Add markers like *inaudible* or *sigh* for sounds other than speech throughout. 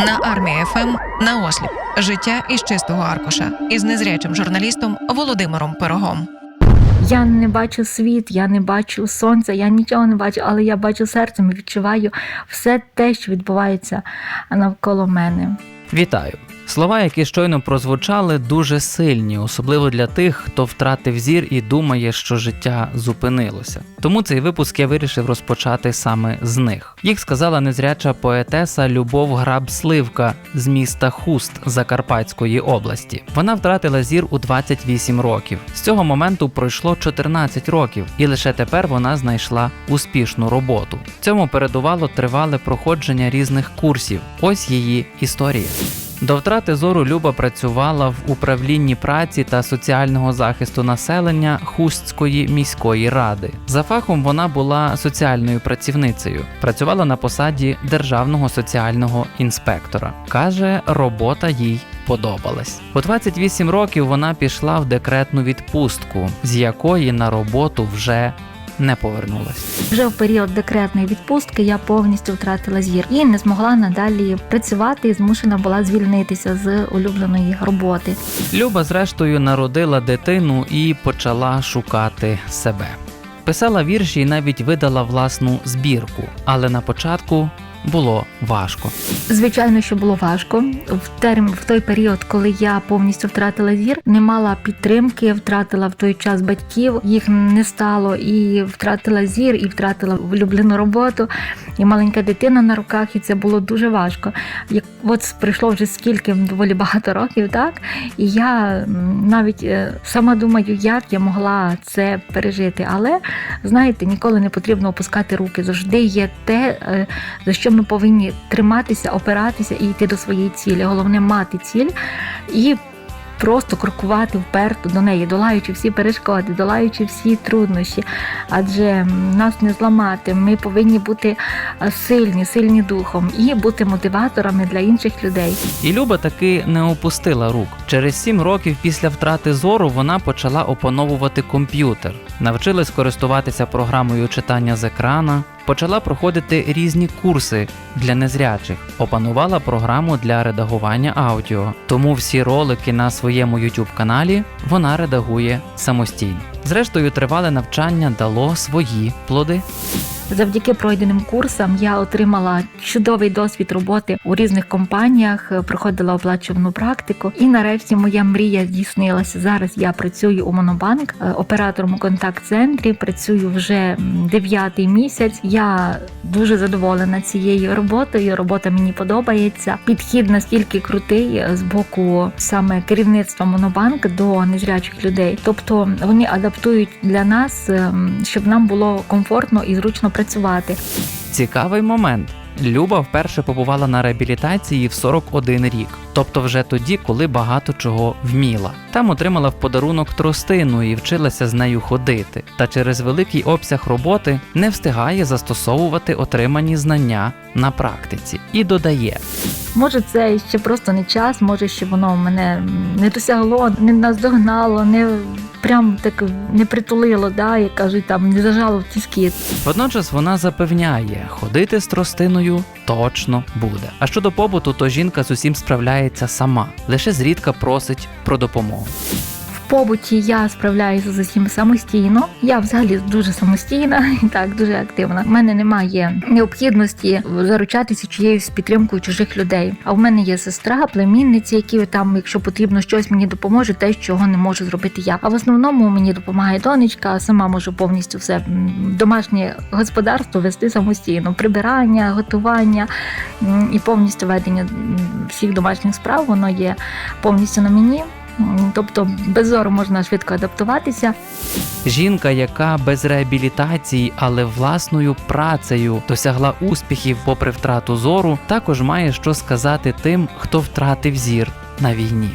на армії ФМ на осліп життя із чистого аркуша із незрячим журналістом Володимиром Пирогом. Я не бачу світ, я не бачу сонця, я нічого не бачу, але я бачу серцем і відчуваю все те, що відбувається навколо мене. Вітаю! Слова, які щойно прозвучали, дуже сильні, особливо для тих, хто втратив зір і думає, що життя зупинилося. Тому цей випуск я вирішив розпочати саме з них. Їх сказала незряча поетеса Любов Граб Сливка з міста Хуст Закарпатської області. Вона втратила зір у 28 років. З цього моменту пройшло 14 років, і лише тепер вона знайшла успішну роботу. Цьому передувало тривале проходження різних курсів. Ось її історія. До втрати зору Люба працювала в управлінні праці та соціального захисту населення Хустської міської ради. За фахом вона була соціальною працівницею, працювала на посаді державного соціального інспектора. Каже, робота їй подобалась. У 28 років вона пішла в декретну відпустку, з якої на роботу вже не повернулась. Вже в період декретної відпустки я повністю втратила зір і не змогла надалі працювати і змушена була звільнитися з улюбленої роботи. Люба, зрештою, народила дитину і почала шукати себе. Писала вірші і навіть видала власну збірку, але на початку було важко. Звичайно, що було важко в терм в той період, коли я повністю втратила зір, не мала підтримки, втратила в той час батьків, їх не стало, і втратила зір, і втратила влюблену роботу, і маленька дитина на руках, і це було дуже важко. Як от пройшло вже скільки доволі багато років, так і я навіть е, сама думаю, як я могла це пережити. Але знаєте, ніколи не потрібно опускати руки. Завжди є те, е, за що ми повинні триматися, опиратися і йти до своєї цілі. Головне мати ціль і просто крокувати вперто до неї, долаючи всі перешкоди, долаючи всі труднощі. Адже нас не зламати. Ми повинні бути е, сильні, сильні духом і бути мотиваторами для інших людей. І Люба таки не опустила рук. Через сім років після втрати зору вона почала опановувати комп'ютер, навчилась користуватися програмою читання з екрана, почала проходити різні курси для незрячих, опанувала програму для редагування аудіо. Тому всі ролики на своєму YouTube каналі вона редагує самостійно. Зрештою, тривале навчання дало свої плоди. Завдяки пройденим курсам я отримала чудовий досвід роботи у різних компаніях, е, проходила оплачувану практику, і нарешті моя мрія здійснилася. Зараз я працюю у Монобанк е, оператором у контакт-центрі. Працюю вже дев'ятий місяць. Я дуже задоволена цією роботою. Робота мені подобається. Підхід настільки крутий е, з боку саме керівництва Монобанк до незрячих людей. Тобто вони адаптують для нас, ем, щоб нам було комфортно і зручно працювати. Цікавий момент. Люба вперше побувала на реабілітації в 41 рік, тобто вже тоді, коли багато чого вміла. Там отримала в подарунок тростину і вчилася з нею ходити. Та через великий обсяг роботи не встигає застосовувати отримані знання на практиці і додає: Може, це ще просто не час, може, ще воно мене не досягло, не наздогнало, не прям так не притулило, да, як кажуть, там не зажало в тіски. Водночас вона запевняє, ходити з тростиною точно буде. А щодо побуту, то жінка з усім справляється сама, лише зрідка просить про допомогу. Побуті я справляюся з усім самостійно. Я взагалі дуже самостійна *laughs* і так дуже активна. У мене немає необхідності заручатися чиєюсь підтримкою чужих людей. А в мене є сестра, племінниці, які там, якщо потрібно щось мені допоможе, те, чого не можу зробити я. А в основному мені допомагає донечка, сама можу повністю все домашнє господарство вести самостійно. Прибирання, готування і повністю ведення всіх домашніх справ воно є повністю на мені. Тобто без зору можна швидко адаптуватися. Жінка, яка без реабілітації, але власною працею досягла успіхів попри втрату зору, також має що сказати тим, хто втратив зір на війні.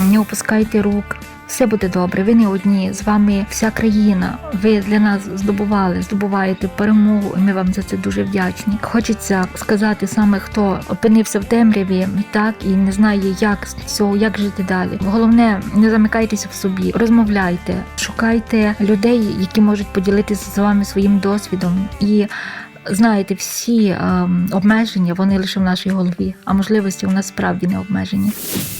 Не опускайте рук. Все буде добре. Ви не одні. З вами вся країна. Ви для нас здобували, здобуваєте перемогу. і Ми вам за це дуже вдячні. Хочеться сказати саме, хто опинився в темряві, так і не знає, як з цього, як жити далі. Головне, не замикайтеся в собі, розмовляйте, шукайте людей, які можуть поділитися з вами своїм досвідом і. Знаєте, всі ем, обмеження вони лише в нашій голові, а можливості у нас справді не обмежені.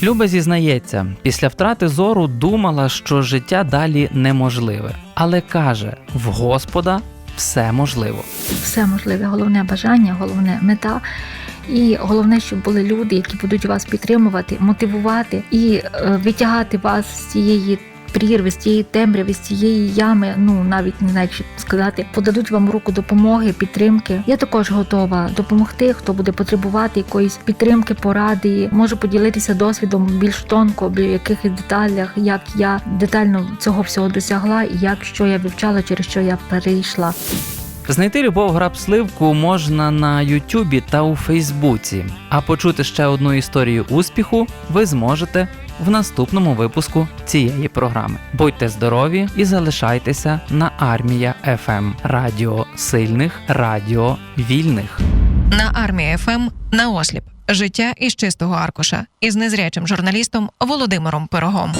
Люба зізнається, після втрати зору думала, що життя далі неможливе, але каже: в Господа все можливо. Все можливе, головне бажання, головне мета. І головне, щоб були люди, які будуть вас підтримувати, мотивувати і е, витягати вас з цієї прірви, з цієї темряви, з цієї ями. Ну навіть не знаю, як сказати, подадуть вам руку допомоги, підтримки. Я також готова допомогти, хто буде потребувати якоїсь підтримки, поради. Можу поділитися досвідом більш тонко, в якихось деталях, як я детально цього всього досягла, і як що я вивчала, через що я перейшла. Знайти любов грабсливку можна на Ютубі та у Фейсбуці. А почути ще одну історію успіху ви зможете в наступному випуску цієї програми. Будьте здорові і залишайтеся на армія ФМ Радіо сильних, радіо вільних. На армія ФМ на осліп. Життя із чистого аркуша із незрячим журналістом Володимиром Пирогом.